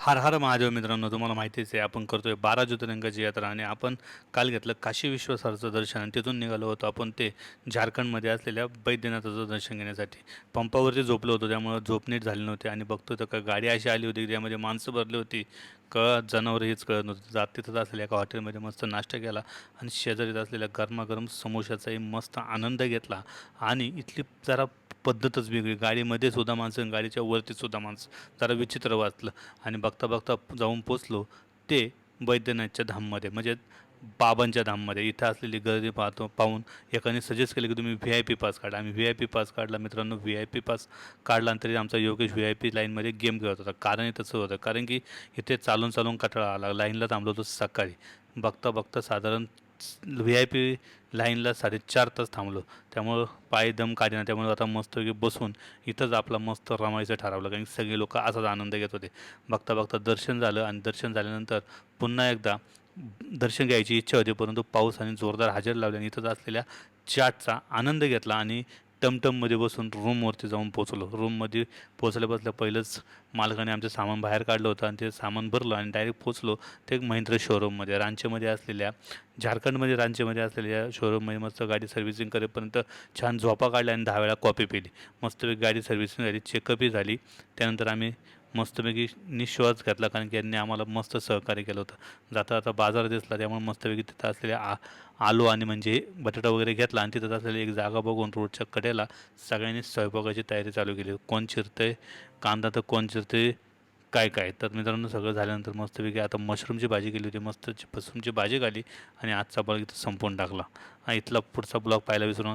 हर हर महादेव मित्रांनो तुम्हाला माहितीच आहे आपण करतोय बारा ज्योतिर्लिंगाची यात्रा आणि आपण काल घेतलं काशी विश्वसारचं दर्शन आणि तिथून निघालो होतो आपण ते झारखंडमध्ये असलेल्या बैद्यनाथाचं दर्शन घेण्यासाठी. पंपावरती झोपलो होतो त्यामुळं झोप नीट झाली नव्हती आणि बघतो तर का गाडी अशी आली होती त्यामध्ये माणसं भरली होती. क जनावर हेच कळत नव्हतं. जात तिथंच असलेल्या एका हॉटेलमध्ये मस्त नाश्ता केला आणि शेजारीत असलेल्या गरमागरम समोशाचाही मस्त आनंद घेतला. आणि इथली जरा पद्धतच वेगळी. गाडीमध्ये सुद्धा माणसं गाडीच्या वरती सुद्धा माणसं. जरा विचित्र वाचलं आणि बघता बघता जाऊन पोचलो ते बैद्यनाथच्या धाममध्ये म्हणजे बाबांच्या धाममध्ये. इथं असलेली गर्दी पाहतो पाहून एकाने सजेस्ट केलं की तुम्ही व्ही आय पी पास काढा. आम्ही व्ही आय पी पास काढला. मित्रांनो व्ही आय पी पास काढला आणि तरी आमचा योगेश व्ही आय पी लाईनमध्ये गेम खेळत होता. कारण तसं होतं. कारण की इथे चालून चालून कटाळा आला. लाईनला थांबलो होतो सकाळी. बघता बघता साधारण व्ही आय पी लाईनला साडेचार तास थांबलो. त्यामुळं पाय दम काढेना त्यामुळे आता मस्तपैकी बसून इथंच आपला मस्त रमायचं ठरवलं. कारण सगळे लोक असाच आनंद घेत होते. बघता बघता दर्शन झालं आणि दर्शन झाल्यानंतर पुन्हा एकदा दर्शन घ्यायची इच्छा होती परंतु पाऊस आणि जोरदार हजेर लावल्याने इथंच असलेल्या चाटचा आनंद घेतला आणि टमटममध्ये बसून रूमवरती जाऊन पोचलो रूममध्ये पोचल्या बसल्या पहिलंच मालकाने आमचं सामान बाहेर काढलं होतं आणि ते सामान भरलं आणि डायरेक्ट पोचलो ते महिंद्रा शोरूममध्ये रांचीमध्ये असलेल्या झारखंडमध्ये रांचीमध्ये असलेल्या शोरूममध्ये मस्त गाडी सर्व्हिसिंग करेपर्यंत छान झोपा काढल्या आणि दहा वेळा कॉपी पिली. मस्तपैकी गाडी सर्व्हिसिंग झाली चेकअपही झाली. त्यानंतर आम्ही मस्तपैकी निश्वास घेतला कारण की यांनी आम्हाला मस्त सहकार्य केलं होतं. जाता जाता बाजार दिसला त्यामुळे मस्तपैकी तिथं असलेल्या आ आलो आणि म्हणजे बटाटा वगैरे घेतला आणि तिथं असलेली एक जागा बघून रोडच्या कडेला सगळ्यांनी स्वयंपाकाची तयारी चालू केली. कोण चिरतंय? कांदा तर कोण चिरते काय काय? तर मित्रांनो सगळं झाल्यानंतर मस्तपैकी आता मशरूमची भाजी केली होती. मस्त मशरूमची भाजी खाली आणि आजचा ब्लॉग इथं संपवून टाकला. आणि इथला पुढचा ब्लॉग पाहायला विसरू नका.